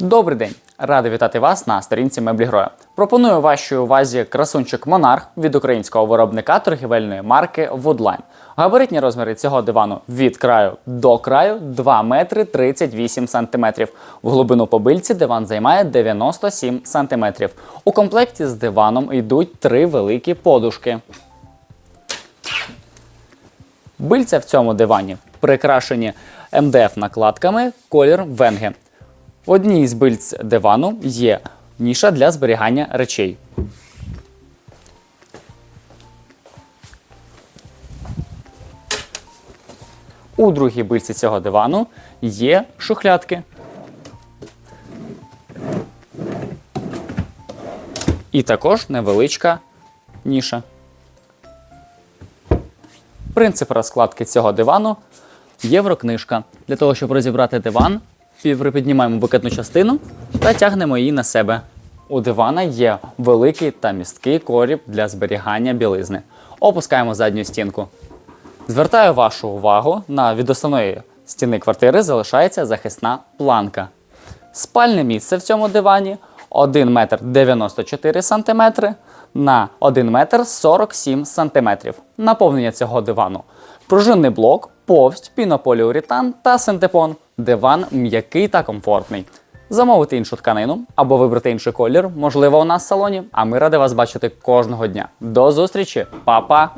Добрий день! Радий вітати вас на сторінці меблі Гроя. Пропоную вашій увазі красунчик Монарх від українського виробника торгівельної марки Woodline. Габаритні розміри цього дивану від краю до краю 2 метри 38 сантиметрів. В глибину побильці диван займає 97 сантиметрів. У комплекті з диваном йдуть три великі подушки. Бильця в цьому дивані прикрашені МДФ накладками колір венге. Одній з бильць дивану є ніша для зберігання речей. У другій бильці цього дивану є шухлядки. І також невеличка ніша. Принцип розкладки цього дивану єврокнижка. Для того, щоб розібрати диван, припіднімаємо викидну частину та тягнемо її на себе. У дивана є великий та місткий коріб для зберігання білизни. Опускаємо задню стінку. Звертаю вашу увагу на від основної стіни квартири залишається захисна планка. Спальне місце в цьому дивані 1 метр 94 см на 1 метр 47 см. Наповнення цього дивану. Пружинний блок, повсть, пінополіуретан та синтепон. Диван м'який та комфортний. Замовити іншу тканину або вибрати інший колір, можливо, у нас в салоні. А ми раді вас бачити кожного дня. До зустрічі, Па-па!